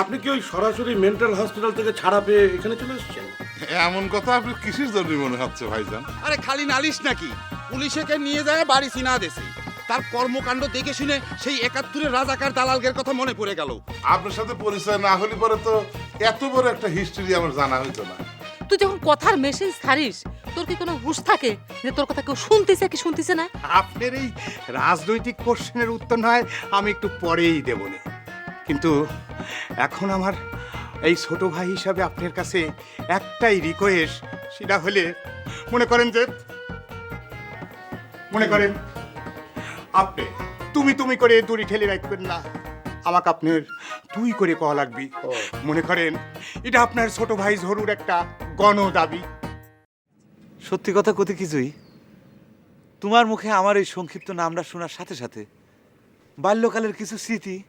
আপনি কি ওই সরাসরি মেন্টাল হসপিটাল থেকে ছাড়া পেয়ে এখানে চলে এসেছেন? এমন কথা আপনি কিসের জন্য মনে হচ্ছে ভাইজান? আরে খালি নালিশ নাকি? পুলিশেকে নিয়ে যায় বাড়ি চিনা দেশে। তার কর্মকাণ্ড দেখে শুনে সেই একাত্তরের রাজাকার দালালগের কথা মনে পড়ে গেল। আপনার সাথে পরিচয় না হলে পরে তো এত বড় একটা হিস্ট্রি আমার জানা হইতো না। তুই যখন কথার মেসেজ ছাড়িস তোর কি কোনো হুঁশ থাকে যে তোর কথা কেউ শুনতেছে কি শুনতেছে না? আপনার এই রাজনৈতিক কোশ্চেনের উত্তর নয় আমি একটু পরেই দেব নে। কিন্তু এখন আমার এই ছোট ভাই হিসাবে আপনার কাছে একটাই রিকোয়েস্ট সেটা হলে মনে করেন যে মনে করেন আপনি তুমি তুমি করে দড়ি ঠেলে রাখবেন না আমাকে আপনার তুই করে কওয়া লাগবি। মনে করেন এটা আপনার ছোট ভাই ঝরুর একটা গণ দাবি। সত্যি কথা কতে কিছুই তোমার মুখে আমার এই সংক্ষিপ্ত নামটা শোনার সাথে সাথে বাল্যকালের কিছু স্মৃতি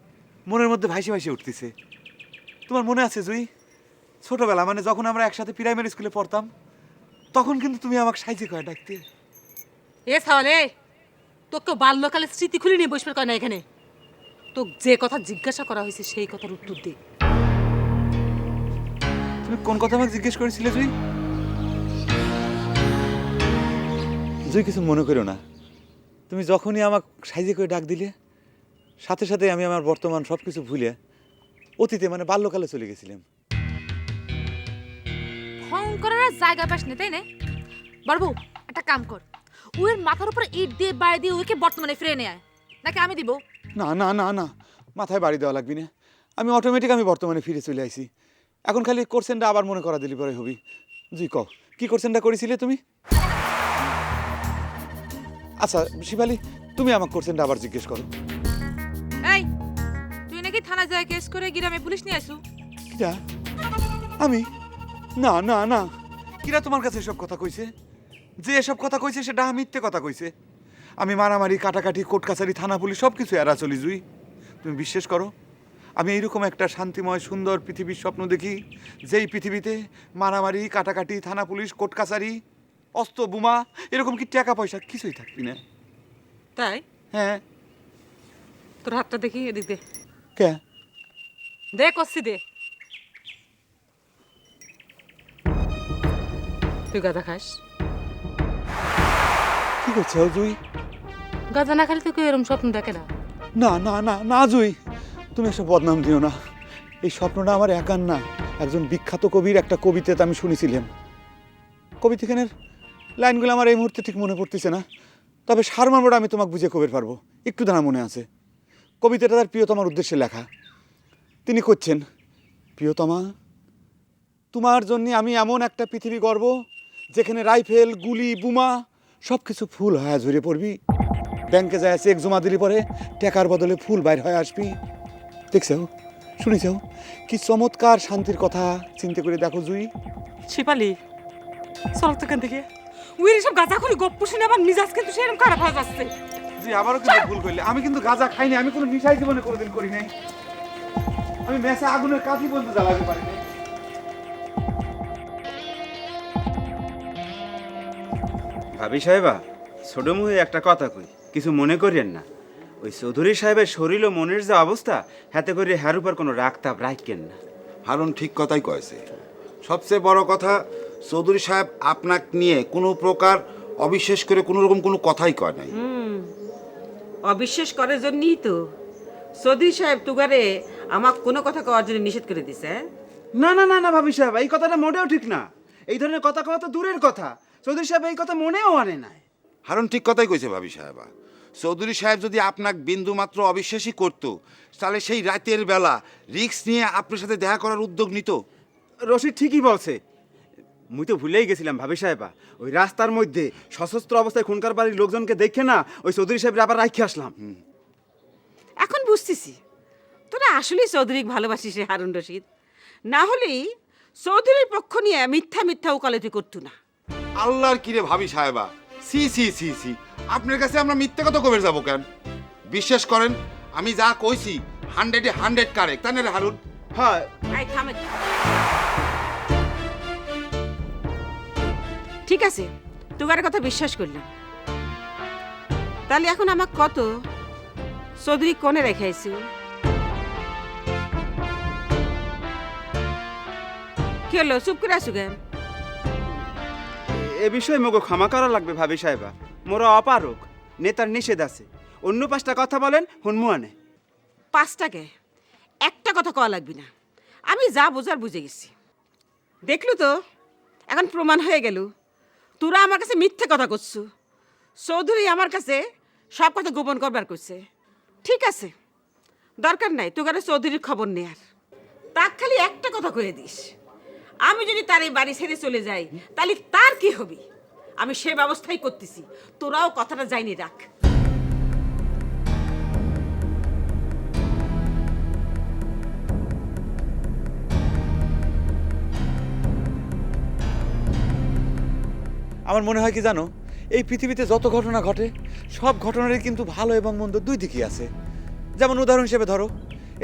মনের মধ্যে ভাসে ভাসে উঠতেছে। তোমার মনে আছে জুই? ছোটবেলা মানে যখন আমরা একসাথে প্রাইমারি স্কুলে পড়তাম তখন কিন্তু তুমি আমাকে সাইজে কয় ডাকতে। এ সাওয়ালে তোকে বাল্যকালের স্মৃতি খুলে নিয়ে বসবে কয় না এখানে? তোকে যে কথা জিজ্ঞাসা করা হয়েছে সেই কথার উত্তর দে। তুমি কোন কথা আমাকে জিজ্ঞেস করেছিলে জুই? জুই কিছু মনে করো না। তুমি যখনই আমাকে সাইজে করে ডাক দিলে সাথে সাথে আমি আমার বর্তমান সব কিছু ভুলে অতীতে মানে বাল্যকালে চলে গেছিলাম। ফোন করার আর জায়গা পাস না তাই না? বাবু একটা কাম কর। ওর মাথার উপর ইট দিয়ে বাড়ি দিয়ে ওকে বর্তমানে ফিরে নেয় নাকি আমি দিব? না না না না। মাথায় বাড়ি দেওয়া লাগবি না। আমি অটোমেটিক আমি বর্তমানে ফিরে চলে আইছি। এখন খালি কোর্সেনটা আবার মনে করা দিলি পরে হবি। জি ক কি কোর্সেনটা করেছিলে তুমি? আচ্ছা শিবালি তুমি আমাকে কোর্সেনটা আবার জিজ্ঞেস করো। তুই থানা যায় কেস করে গ্রামে পুলিশ নিয়ে আসু কিরা? আমি? না না না। কিরা তোমার কাছে এসব কথা কইছে? যে এসব কথা কইছে সেটা মিথ্যে কথা কইছে। আমি মারামারি কাটাকাটি কোর্ট কাছারি থানা পুলিশ সব কিছু এরা চলি জুই। তুমি বিশ্বাস করো? আমি এইরকম একটা শান্তিময় সুন্দর পৃথিবীর স্বপ্ন দেখি যেই পৃথিবীতে মারামারি কাটাকাটি থানা পুলিশ কোর্ট কাছারি অস্ত্র বোমা এরকম কি টাকা পয়সা কিছুই থাকবি না? তাই? হ্যাঁ। তোর হাতটা দেখি এদিক দে কে? দে কষি দে তুই গাঁজা খাস কি করছ জুই গাঁজা না খালি তো কেউ এরম স্বপ্ন দেখে না না না না না জুই তুমি এসব বদনাম দিও না। এই স্বপ্নটা আমার একার না। একজন বিখ্যাত কবির একটা কবিতাতে আমি শুনেছিলাম। কবিতাখানের লাইনগুলো আমার এই মুহূর্তে ঠিক মনে পড়তেছে না। তবে সারমর্মটা আমি তোমাকে বুঝে কবির পারব। একটু দানা মনে আছে। কবিতাটা তার প্রিয়তমার উদ্দেশ্যে লেখা। তিনি করছেন প্রিয়তমা তোমার জন্য আমি এমন একটা পৃথিবী গর্ব যেখানে রাইফেল গুলি বোমা সব কিছু ফুল হয়ে ঝরে পড়বি। ব্যাংকে যায় চেক জমা দিলি পরে টাকার বদলে ফুল বাইর হয়ে আসবি। দেখছ শুনেছ কি চমৎকার শান্তির কথা চিন্তা করে দেখো জুই। শিপালি চল তো এখান থেকে। উইর সব গাঁজা খুলি গপ্প শুনে আমার মিজাজ কিন্তু সেরকম খারাপ হয়ে যাচ্ছে। জি আবারও কিন্তু ভুল করলে। আমি কিন্তু গাঁজা খাইনি আমি কোনো নিশাই জীবনে কোনোদিন করি নাই। আমি মেসে আগুনের কাঠি বলতে জ্বালাতে পারি ভাবি সাহেবা ছোট মুহে একটা কথা কই কিছু মনে করিয়েন না। ওই চৌধুরী সাহেবের শরীর ও মনের যে অবস্থা হাতে করে হ্যার উপর কোনো রাগ তাপ রাখেন না। হারুন ঠিক কথাই কয়েছে। সবচেয়ে বড় কথা চৌধুরী সাহেব আপনাকে নিয়ে কোনো প্রকার অবিশ্বাস করে কোনো রকম কোনো কথাই কয় নাই। অবিশ্বাস করার জন্যই তো। সৌদি সাহেব তুগারে আমাক কোনো কথা কওয়ার জন্য নিষেধ করে দিছে? না না না না ভাবি সাহেব এই কথাটা মোটেও ঠিক না। এই ধরনের কথা কওয়া তো দূরের কথা। চৌধুরী সাহেব এই কথা মনেও আনে নাই। হারুন ঠিক কথাই কইছে ভাবি সাহেবা। চৌধুরী সাহেব যদি আপনাকে বিন্দু মাত্র অবিশ্বাসই করতো তাহলে সেই রাতের বেলা রিক্স নিয়ে আপনার সাথে দেখা করার উদ্যোগ নিত। রশিদ ঠিকই বলছে। মুই তো ভুলেই গেছিলাম ভাবি সাহেবা। ওই রাস্তার মধ্যে সশস্ত্র অবস্থায় খুনকার বাড়ির লোকজনকে দেখে না ওই চৌধুরী সাহেবের আবার রাখি আসলাম। এখন বুঝতেছি। তোরা আসলেই চৌধুরীকে ভালোবাসিস রে হারুন রশিদ। না হলেই চৌধুরীর পক্ষ নিয়ে মিথ্যা মিথ্যা ওকালতি করতো না। আল্লাহর কিরে ভাবি সাহেবা। সি সি সি সি। আপনার কাছে আমরা মিথ্যে কথা কবে যাব কেন? বিশ্বাস করেন আমি যা কইছি হান্ড্রেডে হান্ড্রেড কারেক্ট। তাই না রে হারুন? হ্যাঁ। থামে। ঠিক আছে তুগার কথা বিশ্বাস করলাম। তাহলে এখন আমাক কত? চৌধুরী কোনে রেখাইছি কি হলো? চুপ করে আসু কেন? এ বিষয়ে মোগো ক্ষমা করা লাগবে ভাবি সাহেবা। মোরা অপারক নেতার নিষেধ আছে। অন্য পাঁচটা কথা বলেন হুনমুয়ানে পাঁচটাকে একটা কথা কওয়া লাগবি না। আমি যা বোঝার বুঝে গেছি। দেখলু তো? এখন প্রমাণ হয়ে গেল। তোরা আমার কাছে মিথ্যে কথা করছু চৌধুরী আমার কাছে সব কথা গোপন করবার করছে ঠিক আছে। দরকার নাই তোকে চৌধুরীর খবর নেয়ার। তাক খালি একটা কথা কয়ে দিস। আমি যদি তার এই বাড়ি ছেড়ে চলে যাই, তাহলে তার কি হবে? আমি সে ব্যবস্থাই করতেছি। তোরাও কথাটা যাইনি রাখ। আমার মনে হয় কি জানো? এই পৃথিবীতে যত ঘটনা ঘটে, সব ঘটনারই কিন্তু ভালো এবং মন্দ দুই দিকই আছে। যেমন উদাহরণ হিসেবে ধরো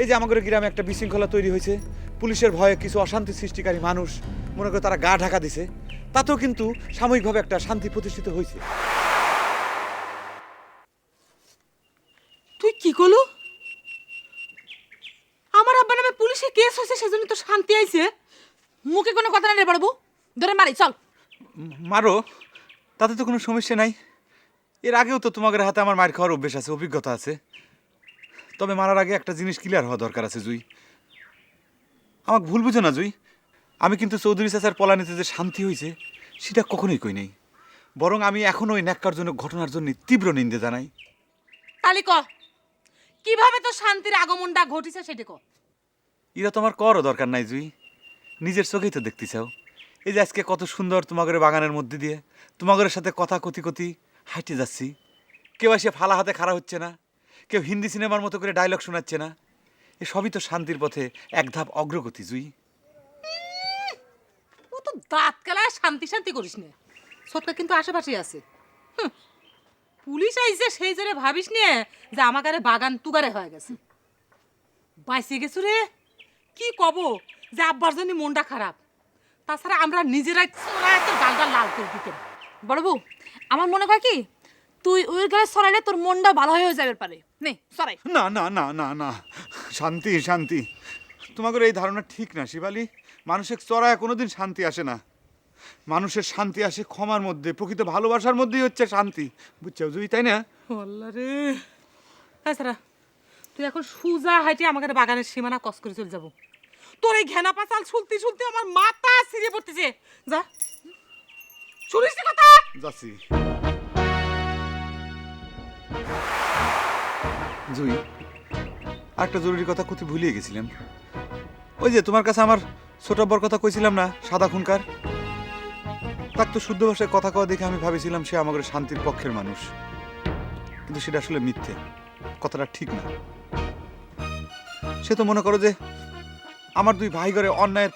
এই যে আমাদের গ্রামে একটা বিশৃঙ্খলা তৈরি হয়েছে পুলিশের ভয়ে কিছু অশান্তি সৃষ্টিকারী মানুষ মনে করে তারা গা ঢাকা দিছে তাতেও কিন্তু সাময়িকভাবে একটা শান্তি প্রতিষ্ঠিত হয়েছে। তুই কি করল? আমার আব্বা নামে পুলিশে কেস হয়েছে সেজন্য তো শান্তি আইছে। মুখে কোনো কথা না রে বড়বু। ধরে মারি চল। মারো তাতে তো কোনো সমস্যা নাই। এর আগেও তো তোমাদের হাতে আমার মার খাওয়ার অভ্যেস আছে অভিজ্ঞতা আছে। তবে মারার আগে একটা জিনিস ক্লিয়ার হওয়া দরকার আছে জুই। আমাকে ভুল বুঝো না জুই। আমি কিন্তু চৌধুরী চাচার পলানিতে যে শান্তি হয়েছে সেটা কখনোই কই নেই। বরং আমি এখনও ওই ন্যাক্কারজনক ঘটনার জন্য তীব্র নিন্দে জানাই। তালি ক। কীভাবে তো শান্তির আগমনটা ঘটিছে সেটা ক। এরা তোমার করও দরকার নাই জুই। নিজের চোখেই তো দেখতে চাও। এই যে আজকে কত সুন্দর তোমাদের বাগানের মধ্যে দিয়ে তোমাদের সাথে কথা কতি কতি হাঁটে যাচ্ছি। কেউ এসে ফালা হাতে খাড়া হচ্ছে না। কেউ হিন্দি সিনেমার মতো করে ডায়লগ শোনাচ্ছে না। এ সবই তো শান্তির পথে এক ধাপ অগ্রগতি, জুই। ও তো দাঁত কেলায় শান্তি শান্তি করিস না। সৎকা কিন্তু আশেপাশে আছে। পুলিশ আইছে সেই জন্য ভাবিস নিয়ে যে আমার গারে বাগান তুগারে হয়ে গেছে। বাইসে গেছু রে? কি কব? যে আব্বার জন্য মনটা খারাপ। তাছাড়া আমরা নিজেরাই তোর গালটা লাল করে দিতাম বড়বু আমার মনে হয় কি তুই ওই গায়ে সরাইলে তোর মনটা ভালো হয়ে যাবে পারে। নে সরাই। না না না না না। শান্তি শান্তি। তোমাদের এই ধারণা ঠিক না শিবালি। মানুষের চড়ায় কোনোদিন শান্তি আসে না। মানুষের শান্তি আসে ক্ষমার মধ্যে প্রকৃত ভালোবাসার মধ্যেই হচ্ছে শান্তি। বুঝছ জুই তাই না? আল্লাহ রে। তাছাড়া তুই এখন সুজা হাইটে আমাকে বাগানের সীমানা কস করে চলে যাব। তোর এই ঘেনা পাচাল শুনতে শুনতে আমার মাথা ছিঁড়ে পড়তেছে। যা। শুনিস কথা? যাচ্ছি। জুই একটা জরুরি কথা কোথায় ভুলিয়ে গেছিলাম। ওই যে তোমার কাছে আমার ছোট বড় কথা কইছিলাম না, সাদা খুনকার? তার তো শুদ্ধ ভাষায় কথা কওয়া দেখে আমি ভাবেছিলাম সে আমাদের শান্তির পক্ষের মানুষ। কিন্তু সেটা আসলে মিথ্যে, কথাটা ঠিক না। সে তো মনে করো যে আমার দুই ভাই ঘরে অন্যায়ের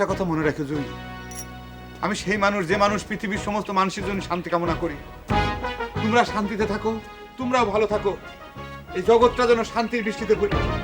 একটা কথা মনে রাখে জুই। আমি সেই মানুষ, যে মানুষ পৃথিবীর সমস্ত মানুষের জন্য শান্তি কামনা করি। তোমরা শান্তিতে থাকো, তোমরাও ভালো থাকো। এই জগৎটা যেন শান্তির বৃষ্টিতে ভরে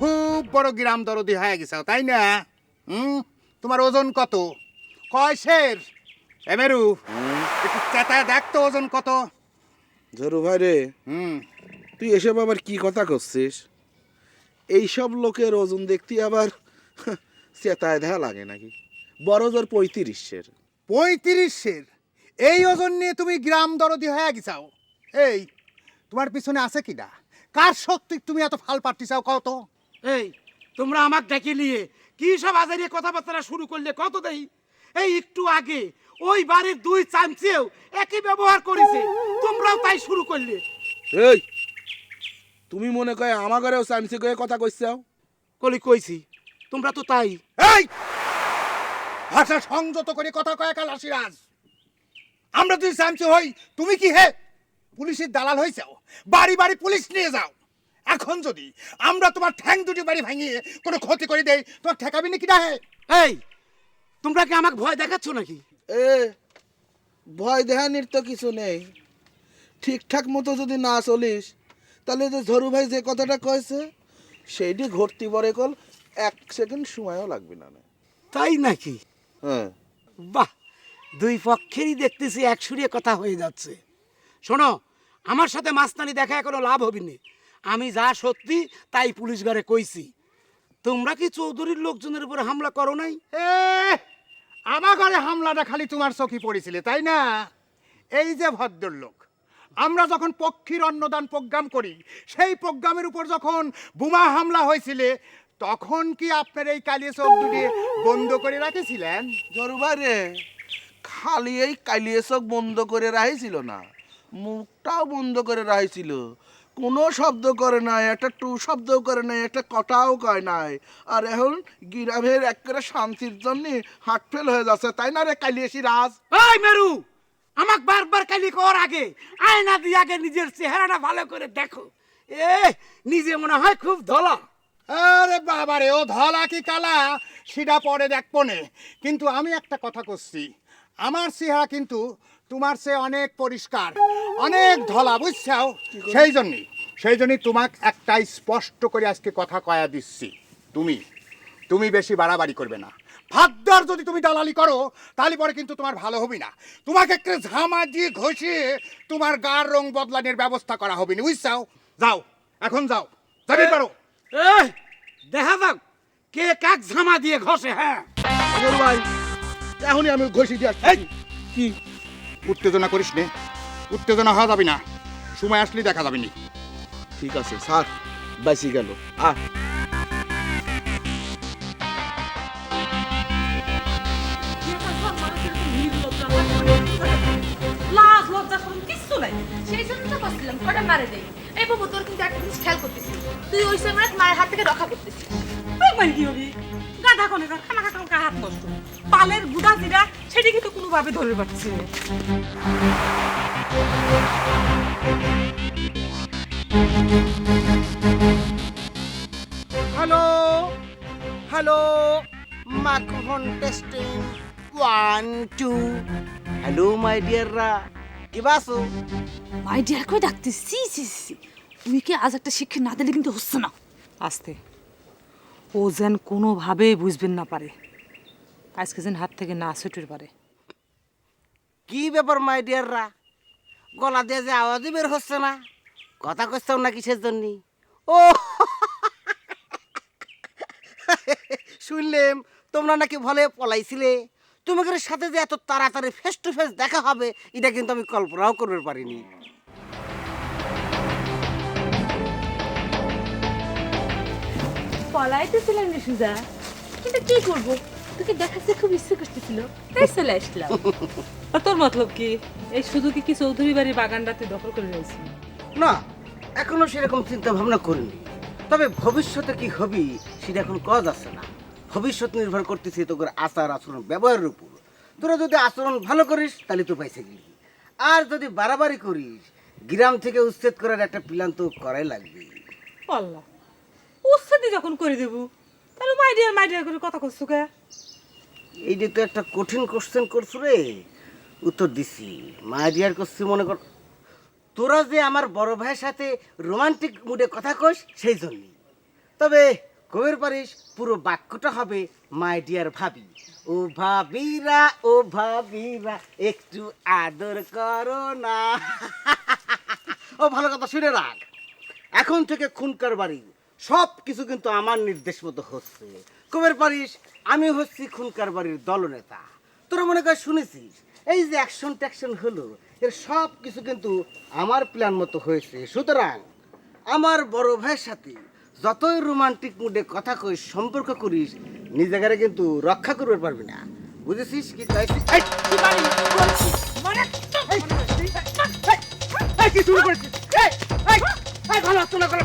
খুব বড় গ্রাম দরদি হয়ে গেছো তাই না? হুম? তোমার ওজন কত? কয় শের? এমেরু একটু চেতায় দেখ তো ওজন কত। ঝরু ভাই রে হুম। তুই এসব আবার কি কথা করছিস? এইসব লোকের ওজন দেখতে আবার চেতায় দেখা লাগে নাকি? বড় জোর পঁয়ত্রিশের পঁয়ত্রিশের এই ওজন নিয়ে তুমি গ্রাম দরদি হয়ে গেছাও? এই তোমার পিছনে আছে কিনা? কার শক্তি তুমি এত ফাল পাট্টি চাও কত এই তোমরা আমাকে ডেকে নিয়ে কি সব আজারিয়ে কথাবার্তা শুরু করলে কত দেই? এই একটু আগে ওই বাড়ির দুই চামচেও একই ব্যবহার করেছে তোমরাও তাই শুরু করলে। এই তুমি মনে করে আমার ঘরেও চামচি করে কথা কইছাও? কলি কইছি তোমরা তো তাই। এই ভাষা সংযত করে কথা কয় কালাসিরাজ আমরা তুই চামচে হই তুমি কি হে পুলিশের দালাল হয়েছাও বাড়ি বাড়ি পুলিশ নিয়ে যাও। এখন যদি আমরা তোমার ঠ্যাং দুটি বাড়ি ভাঙিয়ে কোনো ক্ষতি করে দেই তোমার ঠেকাবি নাকি না হে? এই তোমরা কি আমাকে ভয় দেখাচ্ছ নাকি? এ ভয় দেহানির তো কিছু নেই। ঠিকঠাক মতো যদি না চলিস তাহলে যে ঝরু ভাই যে কথাটা কয়েছে সেইটি ঘটতি পরে কল এক সেকেন্ড সময়ও লাগবে না না। তাই নাকি? হ্যাঁ। বাহ দুই পক্ষেরই দেখতেছি এক সুরিয়ে কথা হয়ে যাচ্ছে। শোনো আমার সাথে মাস্তানি দেখা কোনো লাভ হবে না আমি যা সত্যি তাই পুলিশ ঘরে কইছি। তোমরা কি চৌধুরীর লোকজনের উপর হামলা করো নাই? এ আমার ঘরে হামলাটা খালি তোমার চোখে পড়েছিলে তাই না? এই যে ভদ্রলোক আমরা যখন পক্ষীর অন্নদান প্রোগ্রাম করি সেই প্রোগ্রামের উপর যখন বোমা হামলা হয়েছিল তখন কি আপনার এই কালিয়ে চোখ দুটি বন্ধ করে রাখেছিলেন? ঝরু ভাই রে খালি এই কালিয়ে চোখ বন্ধ করে রাখিছিল না মুখটাও বন্ধ করে রাখিছিল। কোনো শব্দ করে নাই একটা টু শব্দও করে নাই একটা কটাও কয় নাই। আর এখন গিরামের একেবারে শান্তির জন্য হাট ফেল হয়ে যাচ্ছে তাই না রে কালিয়েছি রাজ? ওই মেরু আমাক বারবার কালি কর আগে আয়না দিয়ে আগে নিজের চেহারাটা ভালো করে দেখো। এ নিজে মনে হয় খুব ধলা। আরে বাবারে ও ধলা কি কালা? সেটা পরে দেখব নে। কিন্তু আমি একটা কথা করছি আমার চেহারা কিন্তু তোমার সে অনেক পরিষ্কার অনেক ধলা বুঝছাও? সেই জন্যই সেই জন্যই তোমাকে একটাই স্পষ্ট করে আজকে কথা কয়া দিচ্ছি। তুমি তুমি বেশি বাড়াবাড়ি করবে না। ভাদ্দার যদি তুমি দালালি করো তাহলে পরে কিন্তু তোমার ভালো হবে না। তোমাকে একটা ঝামা দিয়ে ঘষিয়ে তোমার গার রং বদলানোর ব্যবস্থা করা হবে না বুঝছাও? যাও এখন যাও। যাবি পারো? দেখা যাক কে কাক ঝামা দিয়ে ঘষে হ্যাঁ। ভাই এখনই আমি ঘষি দিয়ে আসছি। কি? উত্তেজনা করিস নে। উত্তেজনা হওয়া যাবে না। সময় আসলে দেখা যাবে নি। ঠিক আছে স্যার। বাঁচি গেল। আ। লাজ লজ্জা শরম কিচ্ছু নাই। সেই জন্য তো করছিলাম কটা মারে দেই। এই বাবু তোর কিন্তু একটা জিনিস খেয়াল করতেছিস তুই ওই সময় মায়ের হাত থেকে রক্ষা করতেছিস। কি হবি গাধা কোনে খানা খাকা হাত নষ্ট পালের গুদা জিরা সেটি কিন্তু কোনোভাবে ধরে পাচ্ছে hello hello microphone testing one two hello my ডিয়াররা কি বাসো? মাই ডিয়ার কই ডাকতে সি সি সি উইকে আজ একটা শিক্ষা না দিলে কিন্তু হচ্ছে না? আস্তে। ও যেন কোনোভাবেই বুঝবেন না পারে। আজকে যেন হাত থেকে না ছুটির পারে। কি ব্যাপার মাই ডিয়াররা গলা দিয়ে যে আওয়াজই বের হচ্ছে না। কথা কইছাও না কিসের জন্য? ও! শুনলেম তোমরা নাকি ভলে পলাইছিলে। তোমাদের সাথে যে এত তাড়াতাড়ি ফেস টু ফেস দেখা হবে এটা কিন্তু আমি কল্পনাও করতে পারিনি। পলাইতেছিলাম রে সুজা কিন্তু কি করব? তোকে দেখাতে খুব ইচ্ছে করতেছিল তাই চলে আসলাম। আর তোর মতলব কি? এই শুধু কি কি চৌধুরী বাড়ির বাগানটা দখল করে রয়েছি? না এখনও সেরকম চিন্তা ভাবনা করিনি। তবে ভবিষ্যতে কি হবি সেটা এখন কজ আছে না। ভবিষ্যৎ নির্ভর করতেছে তোর আচার আচরণ ব্যবহারের উপর। তোরা যদি আচরণ ভালো করিস তাহলে তো পাইছে গেলি আর যদি বাড়াবাড়ি করিস গ্রাম থেকে উচ্ছেদ করার একটা প্ল্যান তো করাই লাগবে। আল্লাহ উচ্ছেদি যখন করে দেবো তাহলে মাইডিয়ার মাইডিয়ার করে কথা করছ কে? এই যে তো একটা কঠিন কোশ্চেন করছ রে, উত্তর দিছি। মায়াডিয়ার করছি মনে কর, তোরা যে আমার বড় ভাইয়ের সাথে রোমান্টিক মুডে কথা কস সেই জন্যই তবে কবের পারিস, পুরো বাক্যটা হবে মাই ডিয়ার ভাবি। ও ভাবিরা ও ভাবিরা, একটু আদর করো না। ও, ভালো কথা শুনে রাখ। এখন থেকে খুনকার বাড়ি সব কিছু কিন্তু আমার নির্দেশ মতো হচ্ছে। কবের পারিস? আমি হচ্ছি খুনকার বাড়ির দলনেতা। তোরা মনে কর শুনেছিস? এই যে অ্যাকশন ট্যাকশন হলো এর সব কিছু কিন্তু আমার প্ল্যান মতো হয়েছে। সুতরাং আমার বড় ভাইয়ের সাথে যতই রোমান্টিক মুডে কথা কই সম্পর্ক করিস নিজেকে কিন্তু রক্ষা করতে পারবি না। বুঝেছিস কি চাইছি এই, কি বাড়ি? বলছি। এই, এই, এই, শুরু করেছিস? এই, এই, এই, ভালো হচ্ছে না? করো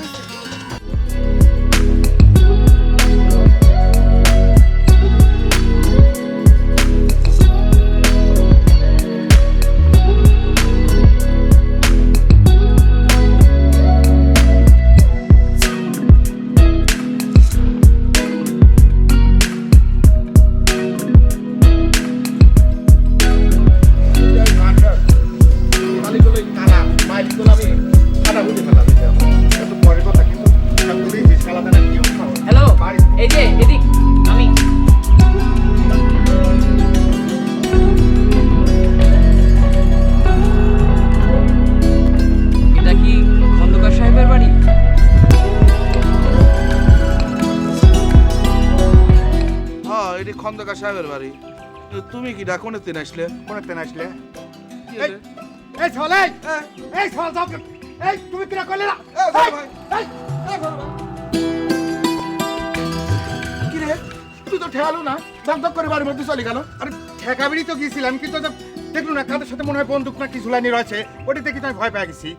সাহেবের বাড়ি। তুমি কি ডাকুন তিন আসলে? কোনেতে আসলে? কি এই? এই ছল এই! যাও এই তুমি কিরা করলে না। কি রে তুই তো ঠেয়ালো না? করে বাড়ির মধ্যে চলে গেল। আরে তো গিয়েছিলাম কিন্তু দেখলু না কাদের সাথে মনে হয় বন্দুক না কি ঝুলানি রয়েছে? ওটি দেখি তো আমি ভয় পেয়ে গেছি।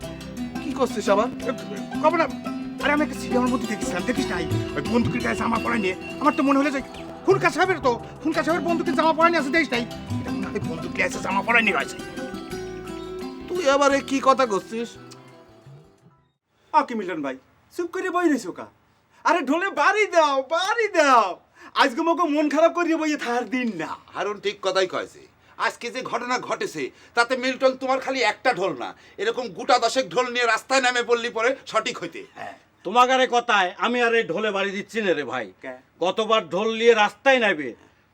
কি করছিস আবার? কবে না। আরে আমি একটা সিনেমার মধ্যে দেখেছিলাম দেখিস নাই? ওই বন্দুকের গায়ে জামা পরা নিয়ে। আমার তো মনে হলো যে খুনকা সাহেবের তো খুনকা সাহেবের বন্দুকের জামা পরা নিয়ে আছে দেখিস নাই। এটা মনে হয় বন্দুক আছে জামা পরা নিয়ে রয়েছে। তুই আবার এ কি কথা করছিস? আ কি মিলন ভাই চুপ করে বই রইছো কা আরে ঢোলে বাড়ি দাও বাড়ি দাও। আজকে মোকে মন খারাপ করিয়ে বইয়ে থার দিন না। হারুন ঠিক কথাই কয়েছে। আজকে যে ঘটনা ঘটেছে তাতে মিল্টন তোমার খালি একটা ঢোল না। এরকম গোটা দশেক ঢোল নিয়ে রাস্তায় নামে পড়লি পরে সঠিক হইতে। তোমাগারে কথায় আমি আর এই ঢোলে বাড়ি দিচ্ছি না রে ভাই। গতবার ঢোল নিয়ে রাস্তায় নাইবে?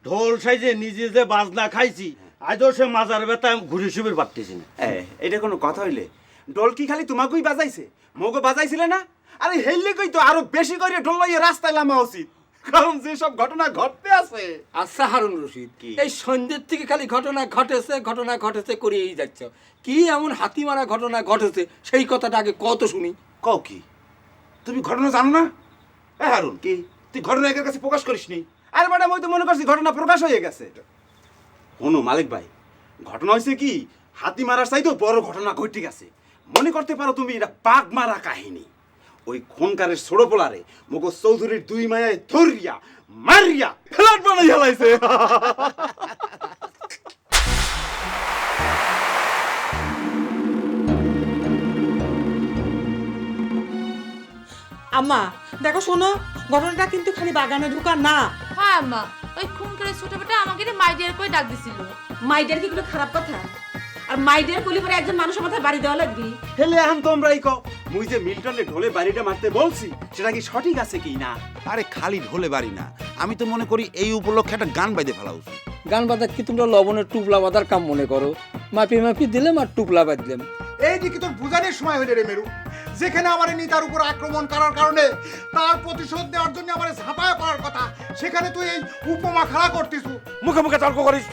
ঢোল সাইজে নিজে যে বাজনা খাইছি আজও সে মাজার ব্যথা আমি ঘুরে সুবির পারতেছি না। এ, এটা কোনো কথা হইলে? ঢোল কি খালি তোমাকেই বাজাইছে? মোকে বাজাইছিলে না? আরে হেললে কই তো আরও বেশি করে ঢোল লইয়ে রাস্তায় নামা উচিত? কারণ যেসব ঘটনা ঘটতে আছে। আচ্ছা হারুন রশিদ কি? এই সন্ধ্যের থেকে খালি ঘটনা ঘটেছে ঘটনা ঘটেছে করেই যাচ্ছ। কি এমন হাতি মারা ঘটনা ঘটেছে? সেই কথাটা আগে কত শুনি। কও কি? তুমি ঘটনা জানো না? এ হারুন কি? তুই ঘটনা একের কাছে প্রকাশ করিসনি? আরে ম্যাডাম, ওই তো মনে করছি ঘটনা প্রকাশ হয়ে গেছে। শোনো, মালিক ভাই, ঘটনা হয়েছে কি, হাতি মারার চাইতেও বড় ঘটনা ঘটে গেছে। মনে করতে পারো তুমি, এটা পাক মারা কাহিনী। ওই খনকারের ছোড়ো পোলারে মগজ চৌধুরীর দুই মায়ায় ধরিয়া, মারিয়া ফ্ল্যাট বানাই হেলাইছে আম্মা, দেখো শোনো ঘটনাটা কিন্তু খালি বাগানে ঢোকা না। হ্যাঁ মা। ওই খুন করে ছোট বেটা আমাকে মাই ডিয়ার করে ডাক দিছিল। মাইডের কি কোনো খারাপ কথা? আর মাইডের কলি পরে একজন মানুষের মাথায় বাড়ি দেওয়া লাগবে? হেলে এখন তোমরাই কও মুই যে মিল্টনে ঢোলে বাড়িটা মারতে বলছি সেটা কি সঠিক আছে কি না? আরে খালি ঢোলে বাড়ি না। আমি তো মনে করি এই উপলক্ষে একটা গান বাইতে ফেলা উচিত। গান বাজা কি তোমরা লবণের টুপলা বাঁধার কাম মনে করো? মাপি মাপি দিলাম আর টুপলা বাঁধলাম। এই দিকে তোর বুঝানোর সময় হইলে রে মেরু। যেখানে আমার নিতার উপর আক্রমণ করার কারণে তার প্রতিশোধ নেওয়ার জন্য আমার ঝাঁপায় পড়ার কথা সেখানে তুই এই উপমা খাড়া করতিস। মুখে মুখে তর্ক করিস।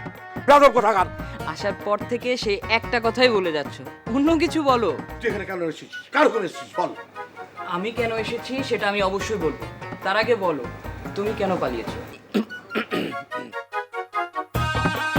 বেদব কোথাকার? আসার পর থেকে সে একটা কথাই বলে যাচ্ছ। অন্য কিছু বলো। তুই এখানে কেন এসেছিস? কার করে এসেছিস বল। আমি কেন এসেছি সেটা আমি অবশ্যই বলব। তার আগে বলো তুমি কেন পালিয়েছো?